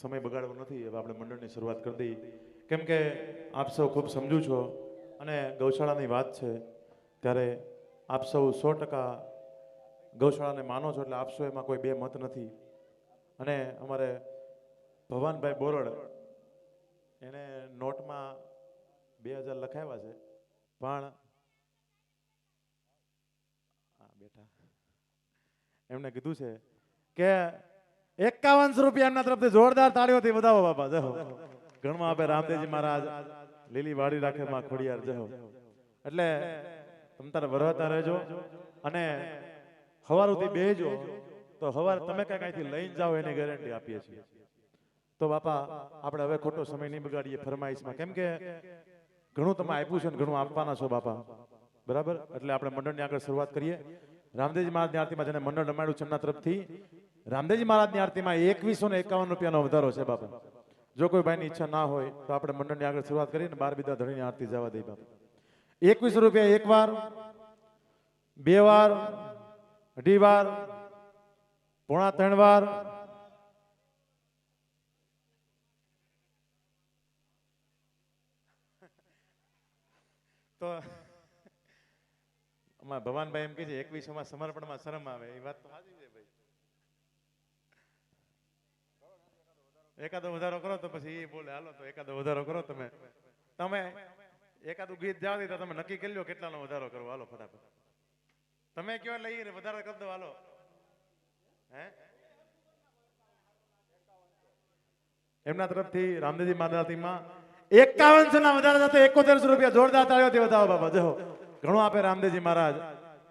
સમય બગાડવો નથી, હવે આપણે મંડળની શરૂઆત કરી દઈએ. કેમ કે આપ સૌ ખૂબ સમજુ છો અને ગૌશાળાની વાત છે, ત્યારે આપ સૌ સો ટકા ગૌશાળાને માનો છો એટલે આપશો એમાં કોઈ બે મત નથી. અને અમારે ભવાનભાઈ બોરડ એને નોટમાં બે હજાર લખાવ્યા છે, પણ બેઠા. એમણે કીધું છે કે એકાવનસો રૂપિયા એમના તરફથી જોરદાર તાળીઓથી વધાવો બાપા, જહો. ગણમાં આપે રામદેવજી મહારાજ, લીલી વાડી રાખે માં ખોડિયાર, જહો. એટલે તમ તારે વરહતા રહેજો અને હવારુથી બેજો તો હવાર તમે કઈ કાંઈથી લઈને જાઓ એની ગેરંટી આપીએ છીએ. તો બાપા, આપણે હવે ખોટો સમય નહીં બગાડીએ ફરમાઈશમાં. કેમ કે ઘણું તમે આપ્યું છે ને ઘણું આપવાના છો બાપા. બરાબર? એટલે આપણે મંડળની આગળ શરૂઆત કરીએ. રામદેવજી મહારાજની આરતીમાં જેને મંડળ રમાડ્યું છે એમના તરફથી રામદેવજી મહારાજની આરતીમાં એકવીસો ને એકાવન રૂપિયાનો વધારો છે બાપા. જો કોઈ ભાઈની ઈચ્છા ના હોય તો આપણે મંડળની આગળ શરૂઆત કરીને બાર બીજા ધણીની આરતી જવા દઈએ બાપા. એકવીસો રૂપિયા એક વાર, બે વાર, અઢી વાર, પોણા ત્રણ વાર. તો અમારા ભવાનભાઈ એમ કે છે, એકવીસોમાં સમર્પણમાં શરમ આવે, એ વાત તો સાચી છે ભાઈ. એકાદો વધારો કરો તો પછી એ બોલે, હાલો, તો એકાદો વધારો કરો તમે. તમે એકાદું ગીત જાવ તો તમે નક્કી કરી લો કેટલાનો વધારો કરવો. હાલો, ફટાફટ. તમે કયો એટલે વધારે કરી દો, હાલો. હે? એમના તરફથી રામદેવજી માદાતીમાં એકાવનસો ના વધારા સાથે એકોતેરસો રૂપિયા જોરદાર તાળીઓથી વધાવો બાબા જો ઘણું આપે રામદેવજી મહારાજ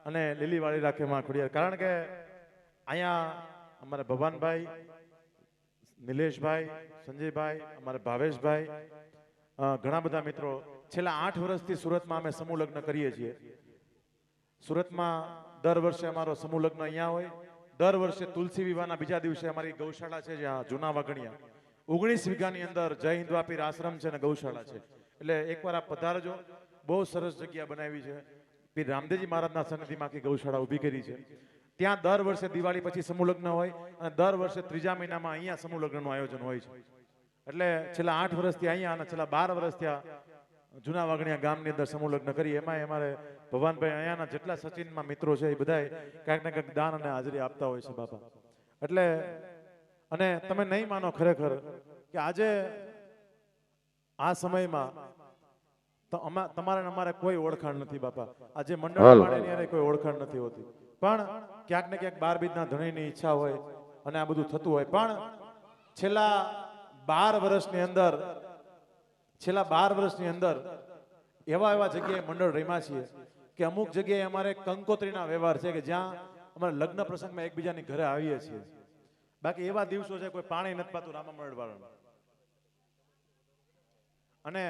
અને લીલી વાળી રાખે માં ખોડિયાર. કારણ કે અહીંયા અમારા ભવાનભાઈ નિલેશભાઈ, સંજયભાઈ, અમારા ભાવેશભાઈ ઘણા બધા મિત્રો. છેલ્લા આઠ વર્ષથી સુરતમાં અમે સમૂહ લગ્ન કરીએ છીએ. સુરતમાં દર વર્ષે અમારો સમૂહ લગ્ન અહીંયા હોય. દર વર્ષે તુલસી વિવાહના બીજા દિવસે અમારી ગૌશાળા છે જ્યાં જૂના વાગણિયા ઓગણીસ વીઘાની અંદર જય હિન્દ વાપીર આશ્રમ છે અને ગૌશાળા છે. એટલે એકવાર આપ પધારજો. બહુ સરસ જગ્યા બનાવી છે. પીર રામદેવજી મહારાજના સન્નિધિમાં ગૌશાળા ઊભી કરી છે. ત્યાં દર વર્ષે દિવાળી પછી સમૂહ લગ્ન હોય અને દર વર્ષે ત્રીજા મહિનામાં અહીંયા સમૂહ લગ્નનું આયોજન હોય છે. એટલે છેલ્લા આઠ વર્ષથી અહીંયા અને છેલ્લા બાર વર્ષથી જૂના વાગણિયા ગામની અંદર સમૂહ લગ્ન કરી એમાં અમારે ભવાનભાઈ અહીંયાના જેટલા સચિનમાં મિત્રો છે એ બધા ક્યાંક ને ક્યાંક દાન અને હાજરી આપતા હોય છે બાપા. એટલે અને તમે નહીં માનો ખરેખર કે આજે આ સમયમાં તમારે અમારે કોઈ ઓળખાણ નથી બાપા. આજે મંડળ કોઈ ઓળખાણ નથી હોતી. પણ ક્યાંક ને ક્યાંક બાર બીજના ધણીની ઈચ્છા હોય અને આ બધું થતું હોય. પણ છેલ્લા બાર વર્ષની અંદર, છેલ્લા બાર વર્ષની અંદર એવા એવા જગ્યાએ મંડળ રમ્યા છીએ કે અમુક જગ્યાએ અમારે કંકોત્રીના વ્યવહાર છે કે જ્યાં અમારે લગ્ન પ્રસંગમાં એકબીજાની ઘરે આવીએ છીએ. બાકી એવા દિવસો છે કોઈ પાણી નથી પાતું રામા મંડળ અને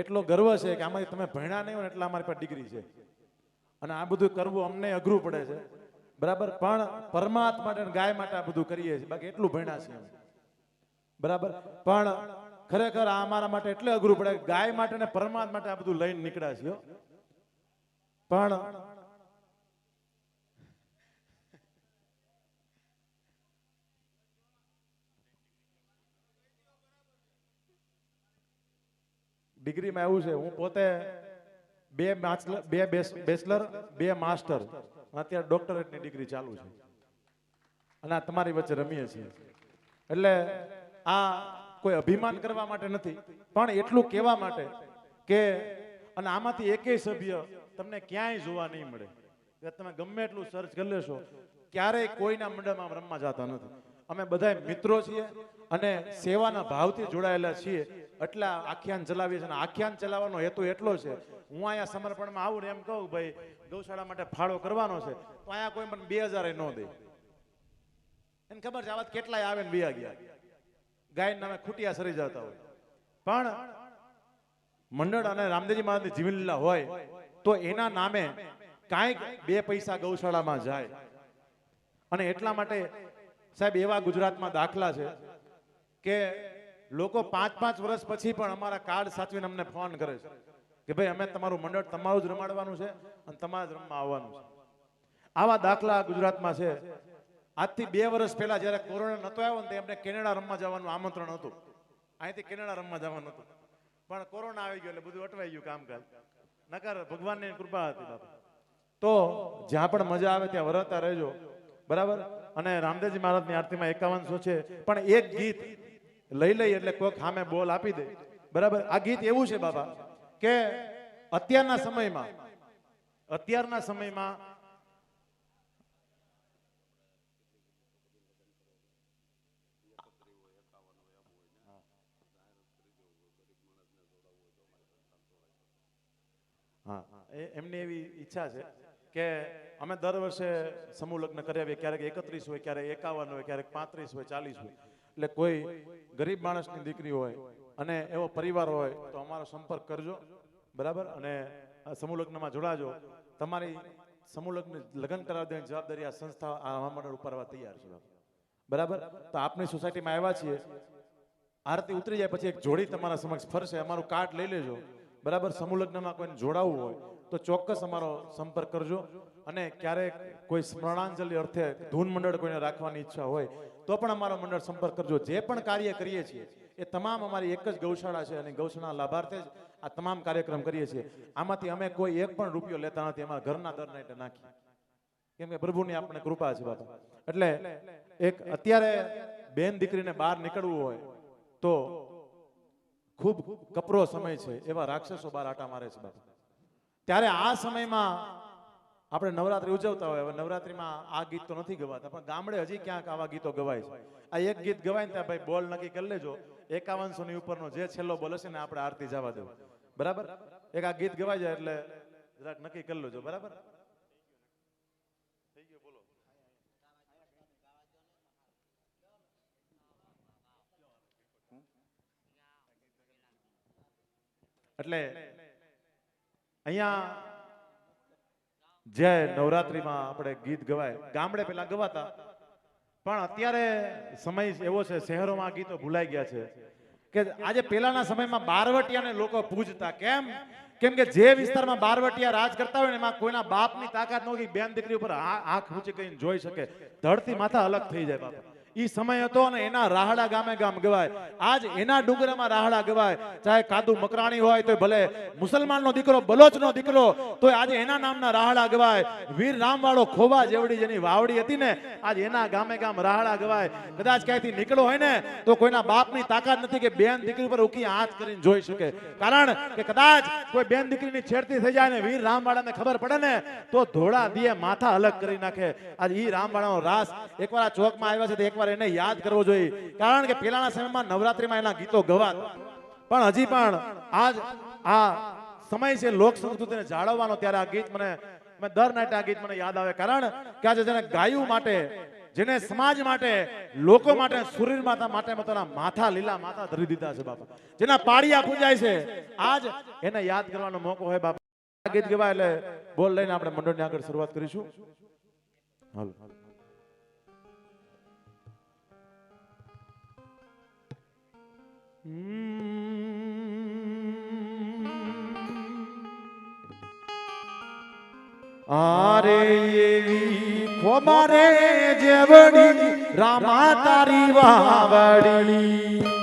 એટલો ગર્વ છે કે આમાંથી તમે ભણ્યા નહીં હોય એટલા અમારી પાસે ડિગ્રી છે. અને આ બધું કરવું અમને અઘરું પડે છે. બરાબર? પણ પરમાત્મા ગાય માટે આ બધું કરીએ છીએ. બાકી એટલું ભણ્યા છીએ બરાબર? પણ ખરેખર આ અમારા માટે એટલે અઘરું પડે ગાય માટે ને પરમાત્મા માટે આ બધું લઈને નીકળ્યા છીએ પણ ડિગ્રીમાં એવું છે, હું પોતે બે બે બેચલર બે માસ્ટર અત્યારે ડોક્ટરેટની ડિગ્રી ચાલુ છે. અને આ તમારી વચ્ચે રમીએ છીએ. એટલે આ કોઈ અભિમાન કરવા માટે નથી, પણ એટલું કહેવા માટે કે, અને આમાંથી એકેય સભ્ય તમને ક્યાંય જોવા નહીં મળે. તમે ગમે એટલું સર્ચ કરી લેશો, ક્યારેય કોઈના મંડળમાં રમવા જતા નથી. અમે બધા મિત્રો છીએ અને સેવાના ભાવથી જોડાયેલા છીએ. એટલે આખ્યાન ચલાવીએ છીએ અને આખ્યાન ચલાવવાનો હેતુ એટલો છે. હું અહીંયા સમર્પણમાં આવું ને એમ કહું, ભાઈ, ગૌશાળા માટે ફાળો કરવાનો છે. તો અહીંયા કોઈ મને બે હજાર ન દે. એને ખબર છે આવા કેટલાય આવે ને બીયા ગયા. ગાય નામે ખૂટિયા સરી જતા હોય. પણ મંડળ અને રામદેવજી મહારાજની જીવનલીલા હોય, તો એના નામે કાંઈક બે પૈસા ગૌશાળામાં જાય. અને એટલા માટે સાહેબ એવા ગુજરાતમાં દાખલા છે કે લોકો પાંચ પાંચ વર્ષ પછી પણ અમારા કાર્ડ સાચવીને અમને ફોન કરે છે કે ભાઈ, અમે તમારું મંડળ તમારું જ રમાડવાનું છે અને તમારા જ રમવા આવવાનું છે. આવા દાખલા ગુજરાતમાં છે. આજથી બે વર્ષ પહેલા જ્યારે કોરોના નતો આવ્યો ને એમને કેનેડા રમવા જવાનું આમંત્રણ હતું. અહીંથી કેનેડા રમવા જવાનું હતું. પણ કોરોના આવી ગયો એટલે બધું અટવાઈ ગયું કામકાજ. નકર ભગવાનની કૃપા હતી તો જ્યાં પણ મજા આવે ત્યાં વરતા રહેજો. બરાબર? અને રામદેવજી મહારાજની આરતીમાં એકાવનસો છે. પણ એક ગીત લઈ લઈ એટલે કોઈક સામે બોલ આપી દે. બરાબર? આ ગીત એવું છે બાબા, કે અત્યારના સમયમાં અત્યારના સમયમાં હા એમની એવી ઈચ્છા છે કે અમે દર વર્ષે સમૂહ લગ્ન કરાવીએ ક્યારેક એકત્રીસ હોય, ક્યારેક એકાવન હોય, ક્યારેક પાંત્રીસ હોય, ચાલીસ હોય. એટલે કોઈ ગરીબ માણસની દીકરી હોય અને એવો પરિવાર હોય તો અમારો સંપર્ક કરજો, બરાબર? અને સમૂહ લગ્નમાં જોડાજો. તમારી સમૂહ લગ્ન લગ્ન કરાવી દેવાની જવાબદારી આ સંસ્થા આ મંડળ ઉપાડવા તૈયાર છે બરાબર? તો આપની સોસાયટીમાં આવ્યા છીએ. આરતી ઉતરી જાય પછી એક જોડી તમારા સમક્ષ ફરશે. અમારું કાર્ડ લઈ લેજો. બરાબર? સમૂહ લગ્નમાં કોઈને જોડાવવું હોય તો ચોક્કસ અમારો સંપર્ક કરજો. અને ક્યારેક કોઈ સ્મરણાંજલિ અર્થે ધૂન મંડળ કોઈને રાખવાની ઈચ્છા હોય તો પણ અમારો મંડળ સંપર્ક કરજો. જે પણ કાર્ય કરીએ છીએ, એ તમામ અમારી એક જ ગૌશાળા છે અને ગૌશાળા લાભાર્થે જ આ તમામ કાર્યક્રમ કરીએ છીએ. આમાંથી અમે કોઈ એક પણ રૂપિયો લેતા નથી અમારા ઘરના દર નાઈટે નાખીએ. કેમ કે પ્રભુની આપણે કૃપા છે બાપા એટલે એક અત્યારે બેન દીકરીને બહાર નીકળવું હોય, તો ખૂબ કપરો સમય છે એવા રાક્ષસો બહાર આટા મારે છે બાપા. ત્યારે આ સમયમાં આપણે નવરાત્રી ઉજવતા હોય, હવે નવરાત્રીમાં આ ગીત તો નથી ગવાતા, પણ ગામડે હજી ક્યાંક આવા ગીતો ગવાય છે. આ એક ગીત ગવાય ને ત્યાં ભાઈ બોલ નક્કી કરી લેજો. એકાવનસો ની ઉપરનો જે છેલ્લો બોલ હશે ને આપણે આરતી જવા દેવું. બરાબર? એક આ ગીત ગવાય જાય એટલે જરાક નક્કી કરી લેજો, બરાબર? એટલે અહીંયા જે નવરાત્રીમાં આપણે ગીત ગવાય, ગામડે પેલા ગવાતા. પણ અત્યારે સમય એવો છે, શહેરોમાં ગીતો ભૂલાઈ ગયા છે. કે આજે પેલાના સમયમાં બારવટિયાને લોકો પૂજતા. કેમ? કેમ કે જે વિસ્તારમાં બારવટિયા રાજ કરતા હોય ને, એમાં કોઈના બાપની તાકાત નહોતી બેન દીકરી ઉપર આંખ ઊંચી કરીને જોઈ શકે. ધરતી માથા અલગ થઈ જાય બાપા. ઈ સમય હતો અને એના રાહડા ગામે ગામ ગવાય. આજ એના ડુંગરામાં રાહડા ગવાય. ચાહે કાદુ મકરાણી હોય તો ભલે. મુસલમાનનો દીકરો, બલોચનો દીકરો તો આજે એના નામના રાહડા ગવાય. વીર રામવાળો ખોવા જેવડી જેની વાવડી હતી ને, આજ એના ગામે ગામ રાહડા ગવાય. કદાચ ક્યાંયથી નીકળો હોય ને, તો કોઈના બાપની તાકાત નથી કે બેન દીકરી પર ઉકી હાથ કરીને જોઈ શકે. કારણ કે કદાચ કોઈ બેન દીકરીની છેડતી થઈ જાય ને, વીર રામવાળાને ખબર પડે ને, તો ધોળા દિયે માથા અલગ કરી નાખે. આજ ઈ રામવાળાનો રાસ એકવાર આ ચોકમાં આવ્યા છે, તો એકવાર એને યાદ કરવો જોઈએ. કારણ કે પેલાના સમયમાં નવરાત્રીમાં એના ગીતો ગવાત. પણ હજી પણ આજ આ સમય છે લોક સંસ્કૃતિને જાળવવાનો ત્યારે આ ગીત મને મેં દર નાઈટે આ ગીત મને યાદ આવે. કારણ કે આજે જેને ગાયું માટે, જેને સમાજ માટે, લોકો માટે સુરીર માતા માટે માથા, લીલા માથા ધરી દીધા છે બાપા. જેના પાડિયા પૂજાય છે. આજ એને યાદ કરવાનો મોકો હોય બાપા. ગીત ગવાય એટલે બોલ લઈને આપણે મંડળની આગળ શરૂઆત કરીશું. હાલો. આરે એવી ખોમારે જેવડી રામા તારી વાવડી.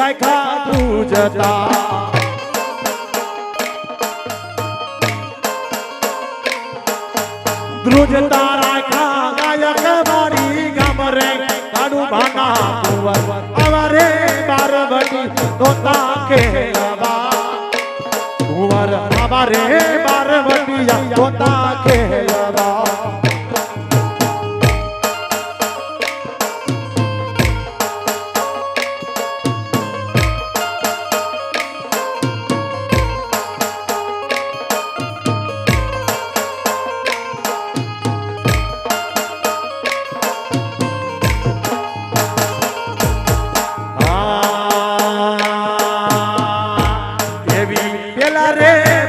રાખ્યા પૂજતા. ધ્રુજતા રાખા ગાયક મારી ગામ રે કાડુ ભાના કુંવર અવરે બારવટી તોતા કેલવા કુંવર અવરે બારવટી તોતા કેલવા એવી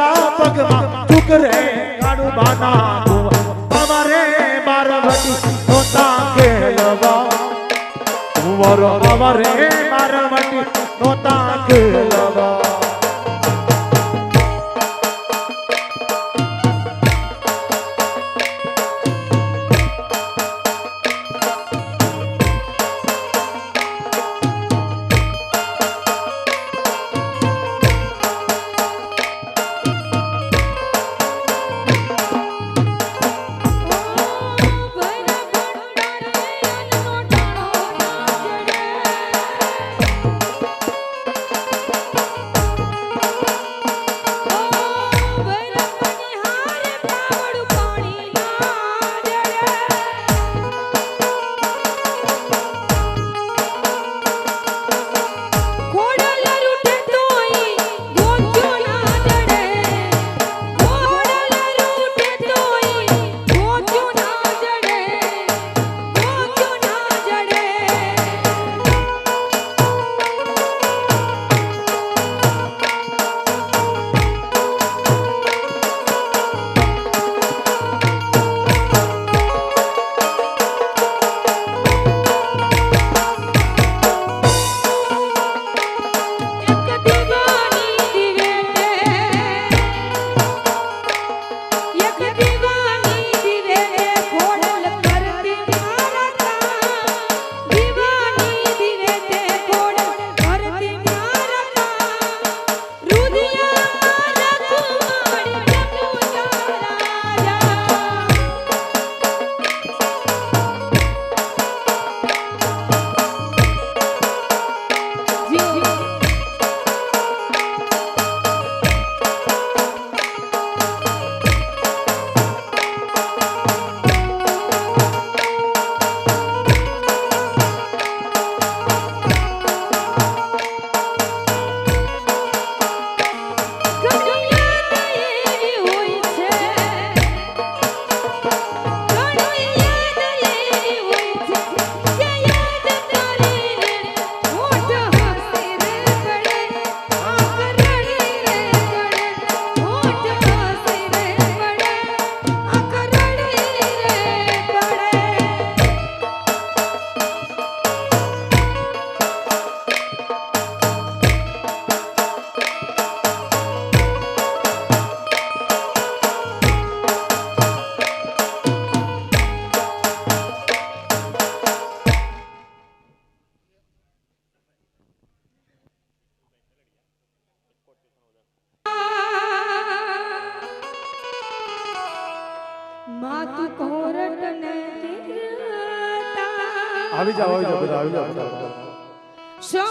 કાયા પગમાં ટુકરે કાડું બાના અમારે બારવટી નોતા કેલવા અમારે બારવટી નોતા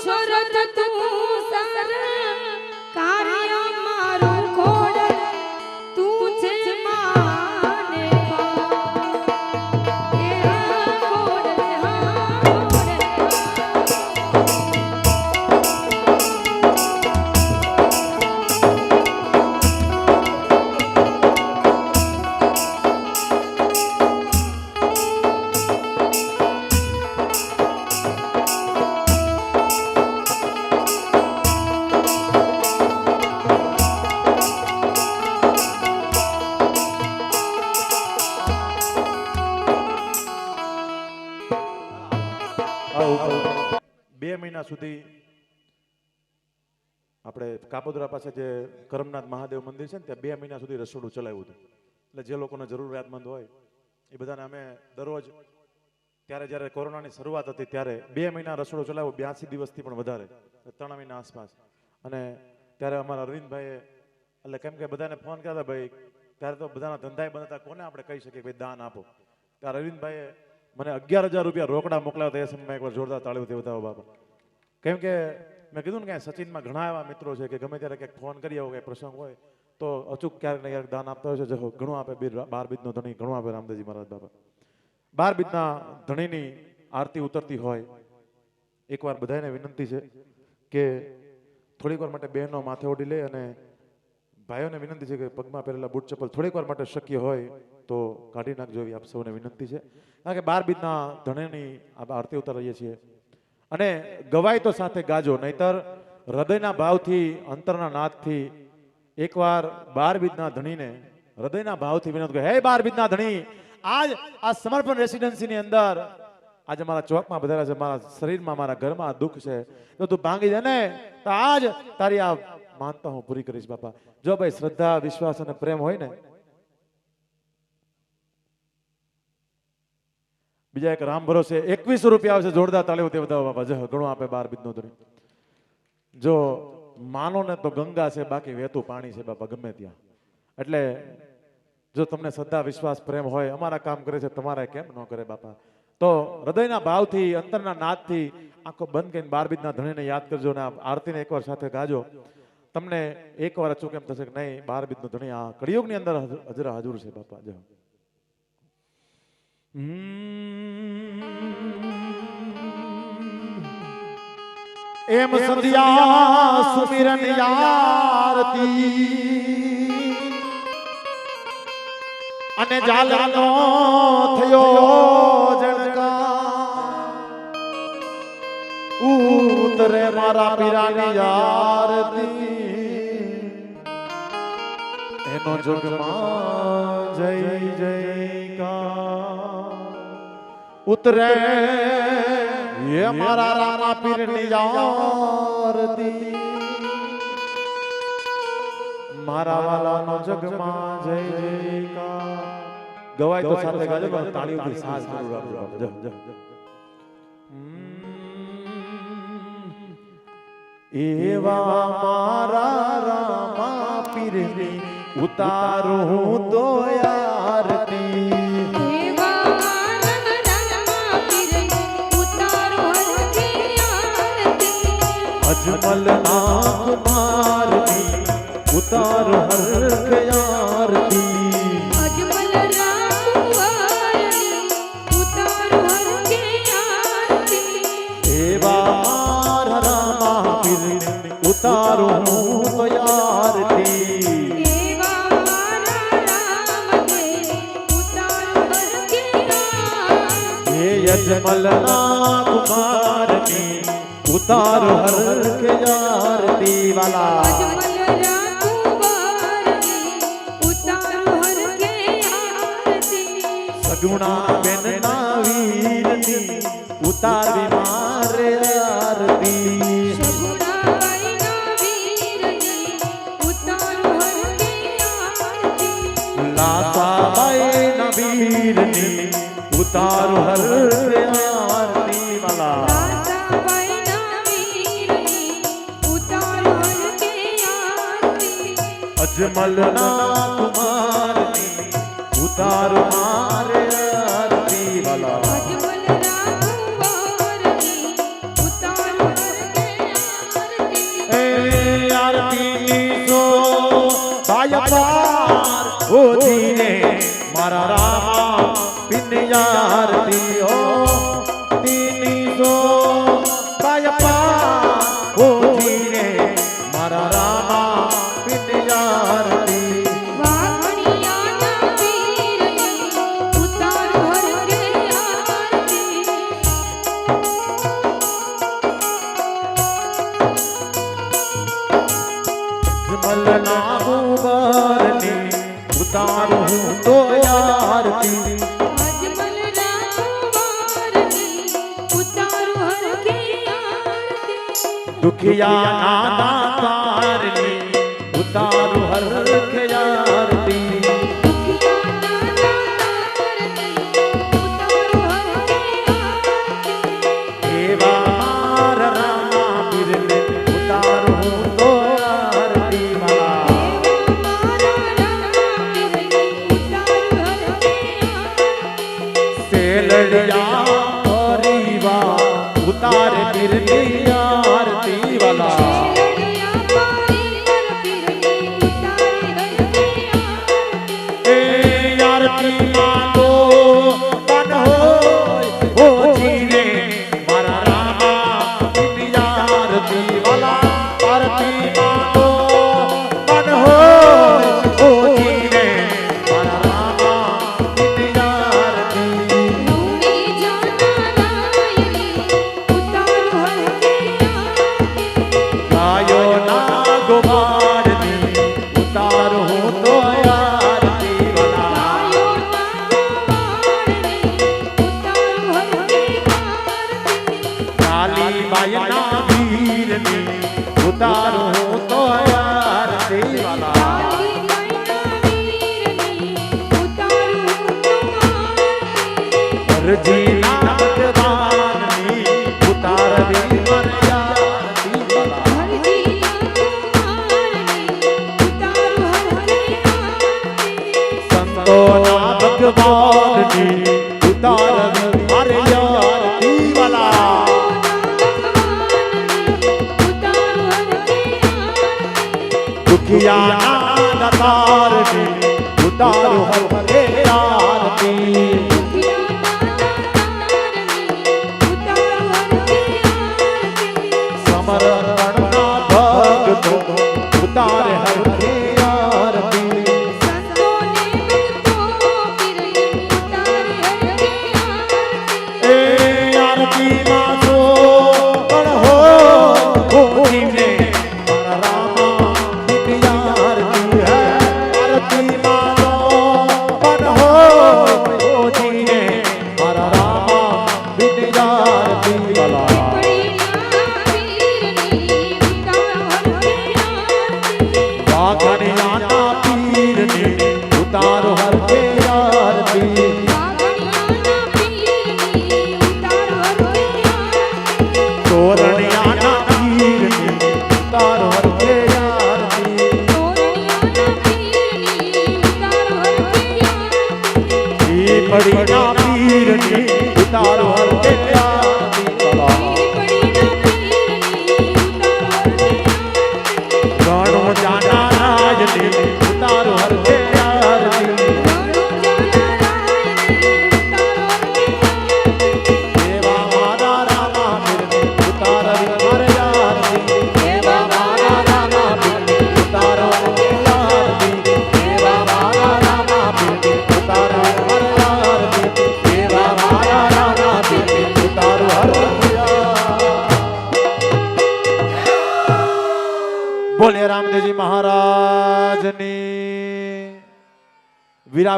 समरत तू सर कार्य સુધી આપણે કાપોદરા પાસે જે કરમનાથ મહાદેવ મંદિર છે ને, ત્યાં બે મહિના સુધી રસોડું ચલાવ્યું હતું. એટલે જે લોકોને જરૂરિયાતમંદ હોય, એ બધાને અમે દરરોજ ત્યારે જ્યારે કોરોનાની શરૂઆત હતી ત્યારે બે મહિના રસોડું ચલાવ્યું, બ્યાસી દિવસથી પણ વધારે, ત્રણ મહિના આસપાસ. અને ત્યારે અમારા અરવિંદભાઈએ, એટલે કેમ કે બધાને ફોન કરતા ભાઈ, ત્યારે તો બધાના ધંધાય બંધ હતા, કોને આપણે કહી શકીએ ભાઈ દાન આપો? ત્યારે અરવિંદભાઈએ મને અગિયાર હજાર રૂપિયા રોકડા મોકલાવ્યા હતા, એ સમયમાં એકવાર જોરદાર તાળીઓ બતાવો બાપા. કેમ કે મેં કીધું ને કે સચિનમાં ઘણા એવા મિત્રો છે કે ગમે ત્યારે ક્યાંક ફોન કરી આવો કંઈ પ્રસંગ હોય, તો અચૂક ક્યારેક ને ક્યારેક દાન આપતા હોય છે. જો ઘણું આપે બીર, બાર બીજનો ધણી, ઘણું આપે રામદેવજી મહારાજ બાપા. બાર બીજના ધણીની આરતી ઉતરતી હોય, એકવાર બધાને વિનંતી છે કે થોડીક વાર માટે બહેનો માથે ઓઢી લે અને ભાઈઓને વિનંતી છે કે પગમાં પહેરેલા બૂટ ચપ્પલ થોડીક વાર માટે શક્ય હોય તો કાઢી નાખજો એવી આપ સૌને વિનંતી છે. કારણ કે બાર બીજના ધણીની આરતી ઉતારીએ છીએ અને ગવાય તો સાથે ગાજો નહીતર હૃદયના ભાવથી અંતરના નાદથી એકવાર બાર બીજના ધણીને હૃદયના ભાવથી વિનોદ કરે, હે બાર બીજના ધણી આજ આ સમર્પણ રેસિડેન્સીની અંદર આજે મારા ચોકમાં બધા છે મારા શરીરમાં મારા ઘરમાં દુઃખ છે તો તું ભાંગી જાય ને તો આજ તારી આ માનતા હું પૂરી કરીશ બાપા. જો ભાઈ શ્રદ્ધા વિશ્વાસ અને પ્રેમ હોય ને બીજા એક રામ ભરોસે એકવીસો રૂપિયા આવશે જોરદાર તાળીઓ તે બધા બાપા. જો, ઘણું આપે બાર બીજનો ધણી જો, માનો ને તો ગંગા છે, બાકી વહેતું પાણી છે બાપા, ગમે ત્યાં. એટલે જો તમને શ્રદ્ધા, વિશ્વાસ, પ્રેમ હોય, અમારા કામ કરે છે, તમારે કેમ ન કરે બાપા? તો હૃદયના ભાવથી, અંતરના નાદથી આંખો બંધ કરીને બાર બીજના ધણીને યાદ કરજો ને આરતીને એકવાર સાથે ગાજો. તમને એકવાર અચૂક એમ થશે કે નહીં, બાર બીજનો ધણી આ કળિયુગની અંદર હજરા હાજર છે બાપા, જો. એમ સંધ્યા સુમિરન યારતી. અને જાલનો થયો જણકા ઉતરે મારા પીરાની યારતી. એનો જોગમાં જય જયકાર. ઉતરે એ મારા રામા પીરની યારતી મારા વાલાનો જગમાં જય જયકાર ગવાય તો સાથે ગાજો પણ તાળીઓથી સાસ જરૂર આપજો. જો. એવા મારા રામા પીરની ઉતારું તો આરતી ઉતાર હર આરતી અજમલ રામ વારની ઉતારો એવા રામા ઉતારું તો આરતી એવા ઉતારો કુમારની હર કે યાર અજમલ સગુણા બેન ના વીરની ઉતારવી મારે આરતી. લાસાબાઈ ના વીરની ઉતાર હર આરતી. આરતી અજમલ ના કુમાર ઉતાર મારે કમલના ગુબરને ઉતારું હું તો યારતી દુખિયા ના जीव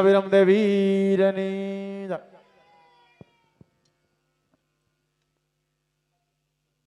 વીરા વિરમ દેવીરની.